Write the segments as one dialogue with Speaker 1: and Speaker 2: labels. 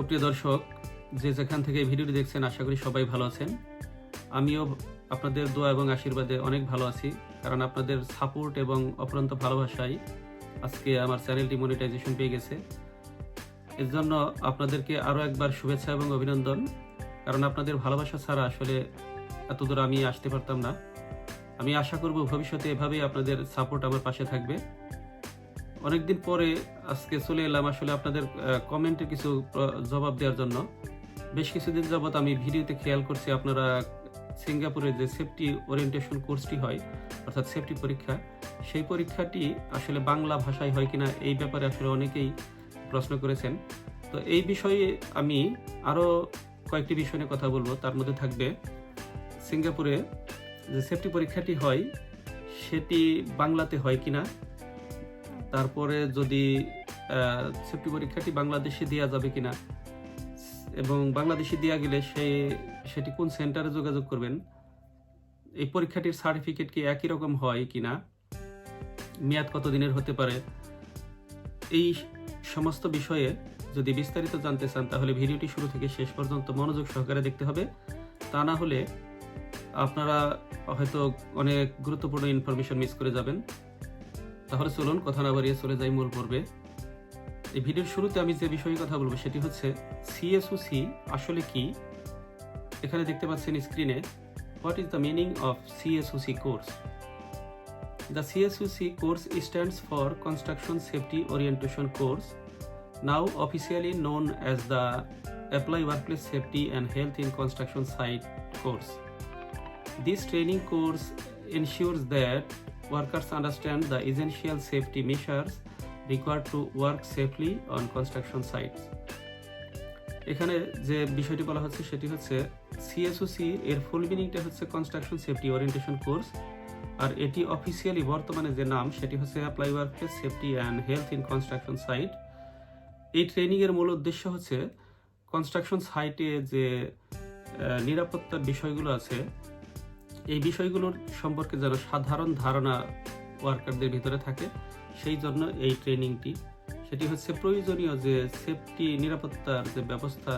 Speaker 1: সুপ্রিয় দর্শক, যে যেখান থেকে ভিডিওটি দেখছেন, আশা করি সবাই ভালো আছেন। আমিও আপনাদের দোয়া এবং আশীর্বাদে অনেক ভালো আছি, কারণ আপনাদের সাপোর্ট এবং অপরন্ত ভালোবাসায় আজকে আমার চ্যানেলটি মনিটাইজেশন পেয়ে গেছে। এর জন্য আপনাদেরকে আরও একবার শুভেচ্ছা এবং অভিনন্দন, কারণ আপনাদের ভালোবাসা ছাড়া আসলে এতদূর আমি আসতে পারতাম না। আমি আশা করব ভবিষ্যতে এভাবেই আপনাদের সাপোর্ট আমার পাশে থাকবে। অনেকদিন পরে আজকে চলে এলাম আসলে আপনাদের কমেন্টে কিছু জবাব দেওয়ার জন্য। বেশ কিছুদিন যাবত আমি ভিডিওতে খেয়াল করছি আপনারা সিঙ্গাপুরের যে সেফটি ওরিয়েন্টেশন কোর্সটি হয়, অর্থাৎ সেফটি পরীক্ষা, সেই পরীক্ষাটি আসলে বাংলা ভাষায় হয় কিনা এই ব্যাপারে আসলে অনেকেই প্রশ্ন করেছেন। তো এই বিষয়ে আমি আরও কয়েকটি বিষয় নিয়ে কথা বলব। তার মধ্যে থাকবে সিঙ্গাপুরে যে সেফটি পরীক্ষাটি হয়, সেটি বাংলাতে হয় কিনা তারপরে যদি সেফটি পরীক্ষাটি বাংলাদেশে দেওয়া যাবে কিনা, এবং বাংলাদেশে দেওয়া গেলে সে, সেটি কোন সেন্টারে যোগাযোগ করবেন, এই পরীক্ষাটির সার্টিফিকেট কি একই রকম হয় কিনা, মেয়াদ কত দিনের হতে পারে, এই সমস্ত বিষয়ে যদি বিস্তারিত জানতে চান, তাহলে ভিডিওটি শুরু থেকে শেষ পর্যন্ত মনোযোগ সহকারে দেখতে হবে। তা না হলে আপনারা হয়তো অনেক গুরুত্বপূর্ণ ইনফরমেশন মিস করে যাবেন। তাহলে চলুন, কথা না বাড়িয়ে চলে যাই মূল পর্বে। এই ভিডিওর শুরুতে আমি যে বিষয়ে কথা বলব সেটি হচ্ছে সিএসওসি আসলে কি? এখানে দেখতে পাচ্ছেন স্ক্রিনে what is the meaning of CSOC course the CSOC course stands for construction safety orientation course now officially known as the Apply Workplace Safety and Health in Construction Site course. This training course ensures that workers understand the essential safety measures required to work safely on construction sites. এখানে যে বিষয়টি বলা হচ্ছে, সেটি হচ্ছে CSOC এর full মিনিংটা হচ্ছে কনস্ট্রাকশন সেফটি ওরিয়েন্টেশন কোর্স আর এটি অফিসিয়ালি বর্তমানে যে নাম, সেটি হচ্ছে apply workplace safety and health in construction site এই ট্রেনিংয়ের মূল উদ্দেশ্য হচ্ছে কনস্ট্রাকশন সাইটে যে নিরাপত্তার বিষয়গুলো আছে এই বিষয়গুলোর সম্পর্কে যেন সাধারণ ধারণা ওয়ার্কারদের ভিতরে থাকে, সেই জন্য এই ট্রেনিংটি। সেটি হচ্ছে প্রয়োজনীয় যে সেফটি, নিরাপত্তার যে ব্যবস্থা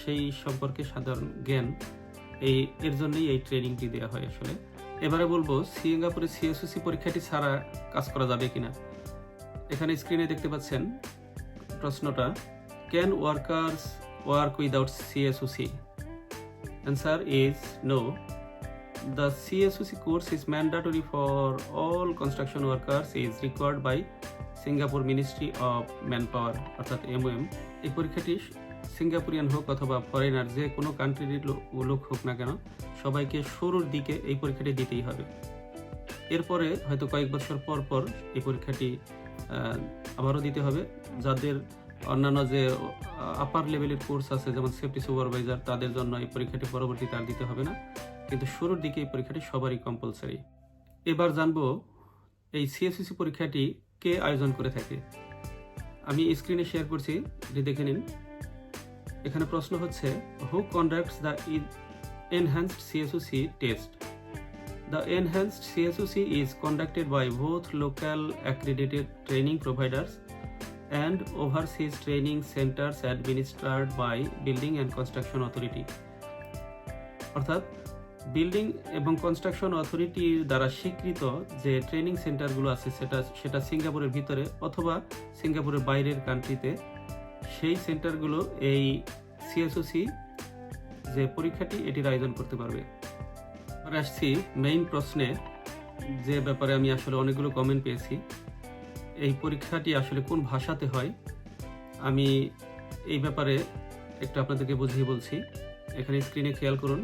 Speaker 1: সেই সম্পর্কে সাধারণ জ্ঞান, এই, এর জন্যই এই ট্রেনিংটি দেওয়া হয় আসলে। এবারে বলব, সিঙ্গাপুরে সিএসওসি পরীক্ষাটি ছাড়া কাজ করা যাবে কিনা? এখানে স্ক্রিনে দেখতে পাচ্ছেন প্রশ্নটা can workers work without CSOC answer is no The CSOC course is mandatory for all construction workers, is required by Singapore Ministry of Manpower, অর্থাৎ MOM এই পরীক্ষাটি সিঙ্গাপুরিয়ান হোক অথবা ফরেনার যে কোনো কান্ট্রির লোক হোক না কেন, সবাইকে শুরুর দিকে এই পরীক্ষাটি দিতেই হবে। এরপরে হয়তো কয়েক বছর পর পর এই পরীক্ষাটি আবারও দিতে হবে। যাদের অন্যান্য যে আপার লেভেলের কোর্স আছে, যেমন সেফটি সুপারভাইজার তাদের জন্য এই পরীক্ষাটি পরবর্তীতে আর দিতে হবে না। কিন্তু শুরুর দিকে এই পরীক্ষাটি সবারই কম্পালসারি এবার জানব এই সিএসসি পরীক্ষাটি কে আয়োজন করে থাকে। আমি স্ক্রিনে শেয়ার করছি, এটি দেখে নিন। এখানে প্রশ্ন হচ্ছে who conducts the enhanced CSOC test the enhanced CSOC is conducted by both local accredited training providers and overseas training centers administered by building and construction authority অর্থাৎ বিল্ডিং এবং কনস্ট্রাকশন অথরিটির দ্বারা স্বীকৃত যে ট্রেনিং সেন্টারগুলো আছে, সেটা সেটা সিঙ্গাপুরের ভিতরে অথবা সিঙ্গাপুরের বাইরের কান্ট্রিতে সেই সেন্টারগুলো এই সিএসওসি যে পরীক্ষাটি, এটির আয়োজন করতে পারবে। এবার আসছি মেইন প্রশ্নে, যে ব্যাপারে আমি আসলে অনেকগুলো কমেন্ট পেয়েছি। এই পরীক্ষাটি আসলে কোন ভাষাতে হয়? আমি এই ব্যাপারে একটু আপনাদেরকে বুঝিয়ে বলছি। এখানে স্ক্রিনে খেয়াল করুন।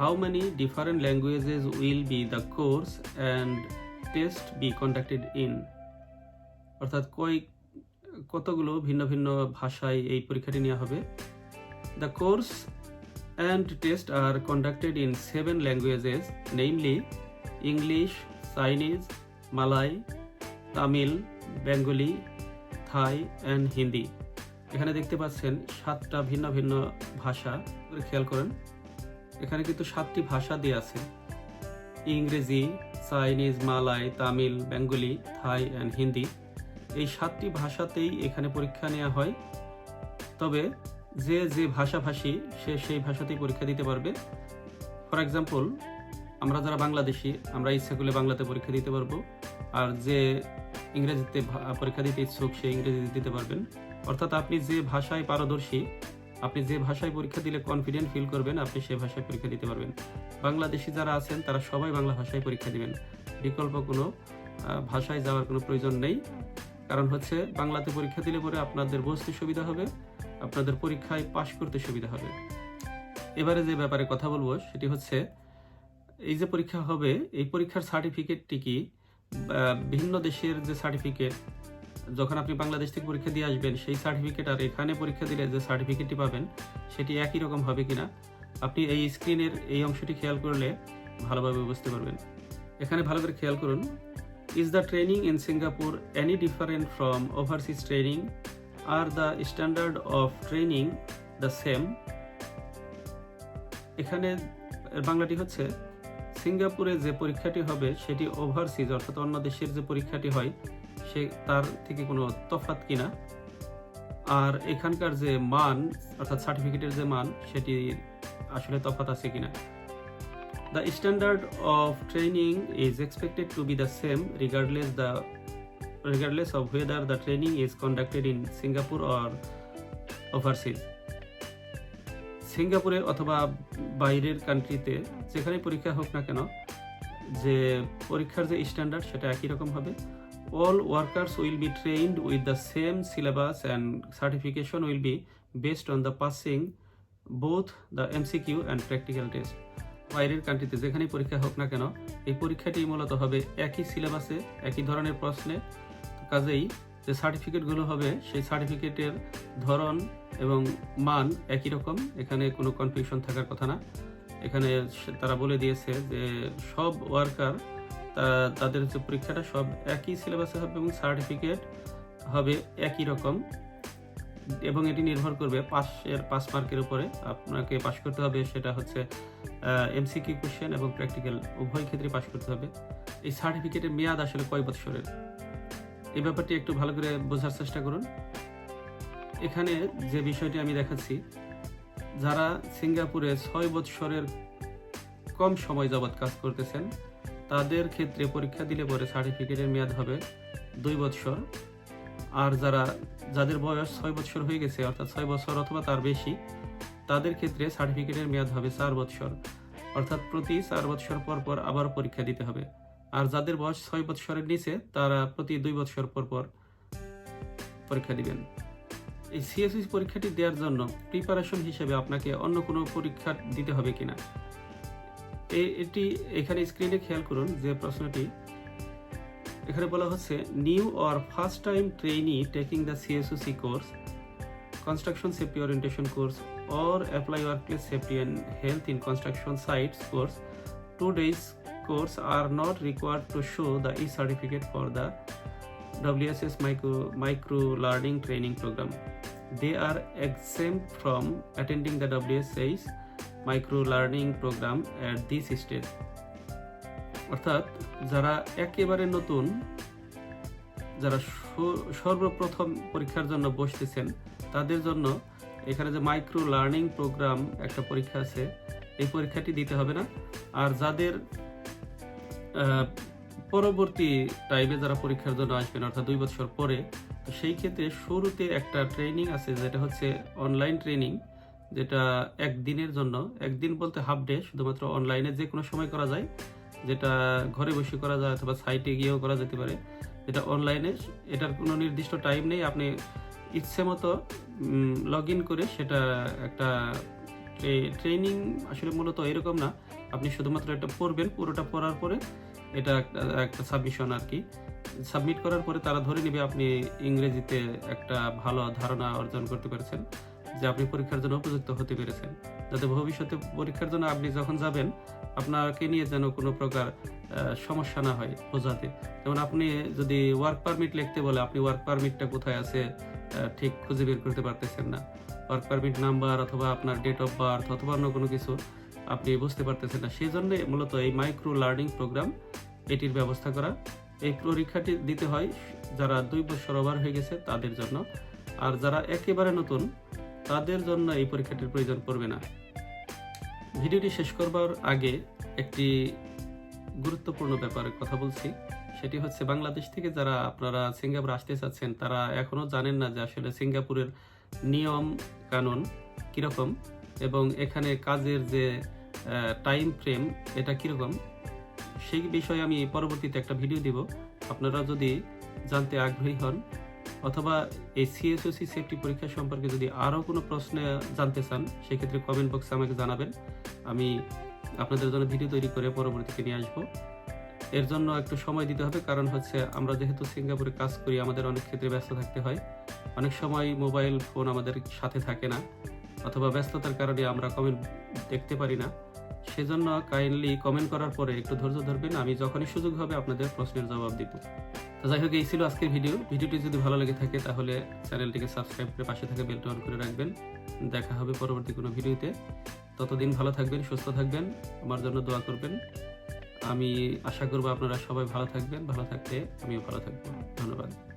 Speaker 1: How many different languages will be the course and test be conducted in অর্থাৎ কই কতগুলো ভিন্ন ভিন্ন ভাষায় এই পরীক্ষাটি নেওয়া হবে? The course and tests are conducted in seven languages namely English, Chinese, Malay, Tamil, Bengali, Thai and Hindi. এখানে দেখতে পাচ্ছেন সাতটা ভিন্ন ভিন্ন ভাষা। খেয়াল করেন। এখানে কিন্তু সাতটি ভাষা দিয়ে আছে। ইংরেজি, Chinese Malay Tamil, Bengali, Thai and Hindi. এই সাতটি ভাষাতেই এখানে পরীক্ষা নেওয়া হয়। তবে যে যে ভাষাভাষী, সে সেই ভাষাতেই পরীক্ষা দিতে পারবে। ফর এক্সাম্পল আমরা যারা বাংলাদেশি, আমরা ইচ্ছা করলে বাংলাতে পরীক্ষা দিতে পারব। আর যে ইংরেজিতে পরীক্ষা দিতে ইচ্ছুক, সে ইংরেজিতে দিতে পারবেন। অর্থাৎ আপনি যে ভাষায় পারদর্শী আপনি যে ভাষায় পরীক্ষা দিলে কনফিডেন্ট ফিল করবেন, আপনি সে ভাষায় পরীক্ষা দিতে পারবেন। বাংলাদেশি যারা আছেন, তারা সবাই বাংলা ভাষায় পরীক্ষা দিবেন। বিকল্প কোনো ভাষায় যাওয়ার কোনো প্রয়োজন নেই। কারণ হচ্ছে, বাংলাতে পরীক্ষা দিলে পরে আপনাদের বুঝতে সুবিধা হবে, আপনাদের পরীক্ষায় পাশ করতে সুবিধা হবে। এবারে যে ব্যাপারে কথা বলব, সেটি হচ্ছে, এই যে পরীক্ষা হবে, এই পরীক্ষার সার্টিফিকেটটি কি ভিন্ন দেশের যে সার্টিফিকেট যখন আপনি বাংলাদেশ থেকে পরীক্ষা দিয়ে আসবেন, সেই সার্টিফিকেট আর এখানে পরীক্ষা দিলে যে সার্টিফিকেটটি পাবেন, সেটি একই রকম হবে কিনা, আপনি এই স্ক্রিনের এই অংশটি খেয়াল করলে ভালোভাবে বুঝতে পারবেন। এখানে ভালো করে খেয়াল করুন। Is the training in Singapore any different from overseas training are the standard of training the same এখানে বাংলাটি হচ্ছে সিঙ্গাপুরে যে পরীক্ষাটি হবে, সেটি ওভারসিজ অর্থাৎ অন্য দেশের যে পরীক্ষাটি হয় সে তার থেকে কোনো তফাৎ কিনা। আর এখানকার যে মান, অর্থাৎ সার্টিফিকেটের যে মান সেটি আসলে তফাৎ আছে কিনা। The standard of training is expected to be the same regardless the regardless of whether the training is conducted in Singapore or overseas. সিঙ্গাপুরে অথবা বাইরের কান্ট্রিতে যেখানে পরীক্ষা হোক না কেন, যে পরীক্ষার যে স্ট্যান্ডার্ড সেটা একই রকম হবে। All workers will be trained with the same syllabus and certification will be based on the passing both the MCQ and practical test বাইরের কান্ট্রিতে যেখানেই পরীক্ষা হোক না কেন, এই পরীক্ষাটি মূলত হবে একই সিলেবাসে একই ধরনের প্রশ্নে। কাজেই যে সার্টিফিকেটগুলো হবে, সেই সার্টিফিকেটের ধরন এবং মান একই রকম। এখানে কোনো কনফিউশন থাকার কথা না। এখানে তারা বলে দিয়েছে যে সব ওয়ার্কার তাদের যে পরীক্ষাটা সব একই সিলেবাসে হবে এবং সার্টিফিকেট হবে একই রকম। এবং এটি নির্ভর করবে পাশের পাস মার্কের উপরে। আপনাকে পাস করতে হবে সেটা হচ্ছে এমসিকিউ কোশ্চেন এবং প্র্যাকটিক্যাল উভয় ক্ষেত্রে পাস করতে হবে। এই সার্টিফিকেটের মেয়াদ আসলে কয় বছরের এই ব্যাপারটি একটু ভালো করে বোঝার চেষ্টা করুন। এখানে যে বিষয়টি আমি দেখাচ্ছি, যারা সিঙ্গাপুরে ছয় বৎসরের কম সময় যাবৎ কাজ করতেছেন তাদের ক্ষেত্রে পরীক্ষা দিলে পরে সার্টিফিকেটের মেয়াদ হবে দুই বৎসর আর যারা, যাদের বয়স ছয় বৎসর হয়ে গেছে, অর্থাৎ ছয় বছর অথবা তার বেশি, তাদের ক্ষেত্রে সার্টিফিকেটের মেয়াদ হবে চার বৎসর অর্থাৎ প্রতি চার বৎসর পর পর আবার পরীক্ষা দিতে হবে। আর যাদের বয়স ছয় বৎসরের নিচে, তারা প্রতি দুই বৎসর পর পর পরীক্ষা দিবেন। এই সিএসসি পরীক্ষাটি দেওয়ার জন্য প্রিপারেশন হিসেবে আপনাকে অন্য কোনো পরীক্ষা দিতে হবে কিনা? এটি এখানে স্ক্রিনে খেয়াল করুন যে প্রশ্নটি, এখানে বলা হচ্ছে new or first time trainee taking the CSOC course construction safety orientation course or apply work place safety and health in construction sites course two days course are not required to show the e certificate for the WSS micro micro learning training program they are exempt from attending the WSS micro learning program at this stage. অর্থাৎ যারা একেবারে নতুন, যারা সর্বপ্রথম পরীক্ষার জন্য বসতেছেন, তাদের জন্য এখানে যে মাইক্রো লার্নিং প্রোগ্রাম একটা পরীক্ষা আছে, এই পরীক্ষাটি দিতে হবে না আর যাদের পরবর্তী টাইমে যারা পরীক্ষার জন্য আসবেন, অর্থাৎ দুই বছর পরে, তো সেই ক্ষেত্রে শুরুতে একটা ট্রেনিং আছে, যেটা হচ্ছে অনলাইন ট্রেনিং যেটা একদিনের জন্য, একদিন বলতে হাফ ডে শুধুমাত্র অনলাইনে যে কোনো সময় করা যায়, যেটা ঘরে বসে করা যায় অথবা সাইটে গিয়েও করা যেতে পারে যেটা অনলাইনে এটার কোনো নির্দিষ্ট টাইম নেই, আপনি ইচ্ছে মতো লগ ইন করে সেটা একটা ট্রেনিং আসলে মূলত এরকম না, আপনি শুধুমাত্র এটা পড়বেন, পুরোটা পড়ার পরে এটা একটা সাবমিশন আর কি সাবমিট করার পরে তারা ধরে নেবে আপনি ইংরেজিতে একটা ভালো ধারণা অর্জন করতে পেরেছেন। যে আপনি পরীক্ষার জন্য উপযুক্ত হতে পেরেছেন। যাতে ভবিষ্যতে পরীক্ষার জন্য আপনি যখন যাবেন, আপনাকে নিয়ে যেন কোনো প্রকার সমস্যা না হয় বোঝাতে। যেমন আপনি যদি ওয়ার্ক পারমিট লিখতে বলে, আপনি ওয়ার্ক পারমিটটা কোথায় আছে ঠিক খুঁজে বের করতে পারতেছেন না। ওয়ার্ক পারমিট নাম্বার অথবা আপনার ডেট অফ বার্থ অথবা অন্য কোনো কিছু আপনি বুঝতে পারতেছেন না। সেই জন্য মূলত এই মাইক্রো লার্নিং প্রোগ্রাম এটির ব্যবস্থা করা। এই পরীক্ষাটি দিতে হয় যারা দুই বছর ওভার হয়ে গেছে তাদের জন্য। আর যারা একেবারে নতুন তাদের জন্য এই পরীক্ষাটির প্রয়োজন পড়বে না। ভিডিওটি শেষ করবার আগে একটি গুরুত্বপূর্ণ ব্যাপারে কথা বলছি। সেটি হচ্ছে বাংলাদেশ থেকে যারা আপনারা সিঙ্গাপুর আসতে চাচ্ছেন, তারা এখনও জানেন না যে আসলে সিঙ্গাপুরের নিয়ম কানুন কীরকম এবং এখানে কাজের যে টাইম ফ্রেম এটা কীরকম, সেই বিষয়ে আমি পরবর্তীতে একটা ভিডিও দিব। আপনারা যদি জানতে আগ্রহী হন অথবা এই সিএসওসি সেফটি পরীক্ষা সম্পর্কে যদি আরও কোনো প্রশ্ন জানতে চান, সেক্ষেত্রে কমেন্ট বক্সে আমাকে জানাবেন। আমি আপনাদের জন্য ভিডিও তৈরি করে পরবর্তীতে নিয়ে আসব। এর জন্য একটু সময় দিতে হবে, কারণ হচ্ছে আমরা যেহেতু সিঙ্গাপুরে কাজ করি, আমাদের অনেক ক্ষেত্রে ব্যস্ত থাকতে হয়। অনেক সময় মোবাইল ফোন আমাদের সাথে থাকে না, অথবা ব্যস্ততার কারণে আমরা কমেন্ট দেখতে পারি না। সেজন্য কাইন্ডলি কমেন্ট করার পরে একটু ধৈর্য ধরবেন, আমি যখনই সুযোগ হবে আপনাদের প্রশ্নের জবাব দিব। তো যাই হোক, এই ছিল আজকের ভিডিও। ভিডিওটি যদি ভালো লেগে থাকে, তাহলে চ্যানেলটিকে সাবস্ক্রাইব করে পাশে থাকা বেলটা অন করে রাখবেন। দেখা হবে পরবর্তী কোনো ভিডিওতে। ততদিন ভালো থাকবেন, সুস্থ থাকবেন। আমার জন্য দোয়া করবেন। আমি আশা করব আপনারা সবাই ভালো থাকবেন, ভালো থাকতে আমিও ভালো থাকব। ধন্যবাদ।